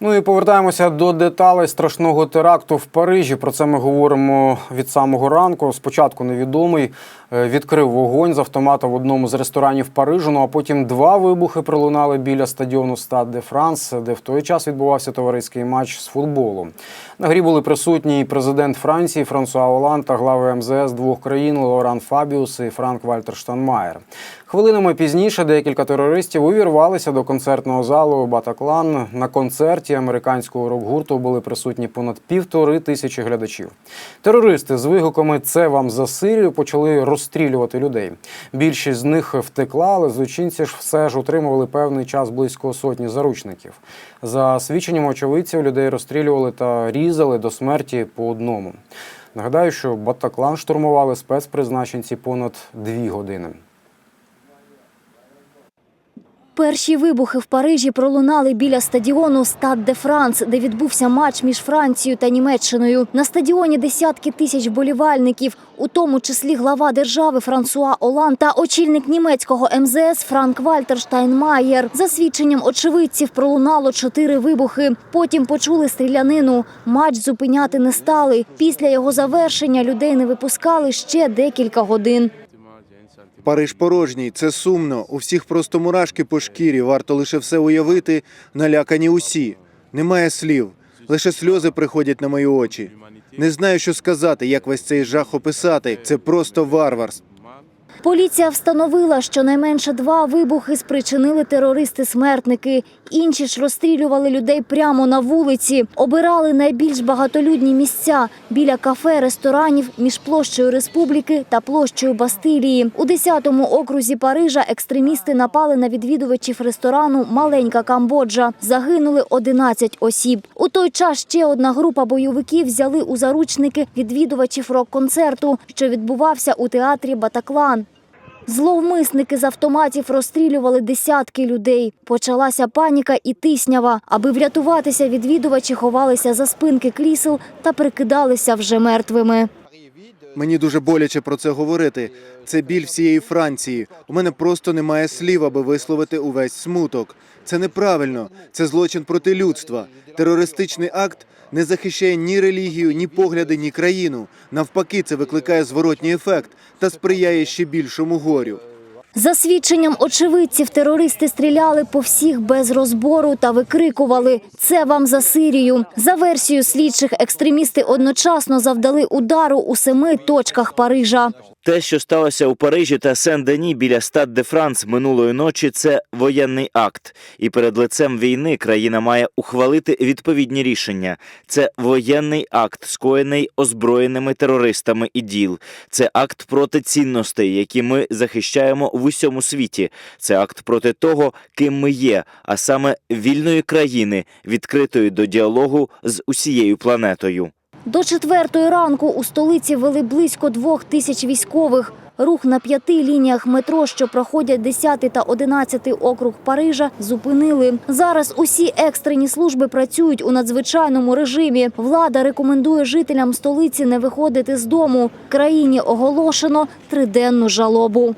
Ну і повертаємося до деталей страшного теракту в Парижі. Про це ми говоримо від самого ранку. Спочатку невідомий е, відкрив вогонь з автомата в одному з ресторанів Парижу. Ну а потім два вибухи пролунали біля стадіону Стад де Франс, де в той час відбувався товариський матч з футболу. На грі були присутні і президент Франції Франсуа Оланд та глави МЗС двох країн Лоран Фабіус і Франк Вальтер Штанмаєр. Хвилинами пізніше деякілька терористів увірвалися до концертного залу Батаклан. На концерті американського рок-гурту були присутні понад півтори тисячі глядачів. Терористи з вигуками Це вам за Сирію почали розстрілювати людей. Більшість з них втекла, але злочинці ж все ж утримували певний час близько сотні заручників. За свідченням очевидців, людей розстрілювали та різали до смерті по одному. Нагадаю, що Батаклан штурмували спецпризначенці понад дві години. Перші вибухи в Парижі пролунали біля стадіону Стад де Франс, де відбувся матч між Францією та Німеччиною. На стадіоні десятки тисяч болівальників, у тому числі глава держави Франсуа Оланд та очільник німецького МЗС Франк Вальтер Штайнмаєр. За свідченням очевидців пролунало чотири вибухи. Потім почули стрілянину. Матч зупиняти не стали. Після його завершення людей не випускали ще декілька годин. Париж порожній, це сумно. У всіх просто мурашки по шкірі. Варто лише все уявити. Налякані усі. Немає слів. Лише сльози приходять на мої очі. Не знаю, що сказати, як весь цей жах описати. Це просто варварство. Поліція встановила, що найменше два вибухи спричинили терористи-смертники. Інші ж розстрілювали людей прямо на вулиці, обирали найбільш багатолюдні місця біля кафе, ресторанів між площею Республіки та площею Бастилії. У 10-му окрузі Парижа екстремісти напали на відвідувачів ресторану Маленька Камбоджа. Загинули 11 осіб. У той час ще одна група бойовиків взяли у заручники відвідувачів рок-концерту, що відбувався у театрі Батаклан. Зловмисники з автоматів розстрілювали десятки людей. Почалася паніка і тиснява. Аби врятуватися, відвідувачі ховалися за спинки крісел та прикидалися вже мертвими. Мені дуже боляче про це говорити. Це біль всієї Франції. У мене просто немає слів, аби висловити увесь смуток. Це неправильно. Це злочин проти людства. Терористичний акт не захищає ні релігію, ні погляди, ні країну. Навпаки, це викликає зворотній ефект та сприяє ще більшому горю. За свідченням очевидців, терористи стріляли по всіх без розбору та викрикували «Це вам за Сирію». За версією слідчих, екстремісти одночасно завдали удару у семи точках Парижа. Те, що сталося у Парижі та Сен-Дені біля Стад де Франс минулої ночі, це воєнний акт. І перед лицем війни країна має ухвалити відповідні рішення. Це воєнний акт, скоєний озброєними терористами і діл. Це акт проти цінностей, які ми захищаємо в усьому світі. Це акт проти того, ким ми є, а саме вільної країни, відкритої до діалогу з усією планетою. До четвертої ранку у столиці вели близько двох тисяч військових. Рух на п'яти лініях метро, що проходять 10 та 11 округ Парижа, зупинили. Зараз усі екстрені служби працюють у надзвичайному режимі. Влада рекомендує жителям столиці не виходити з дому. Країні оголошено триденну жалобу.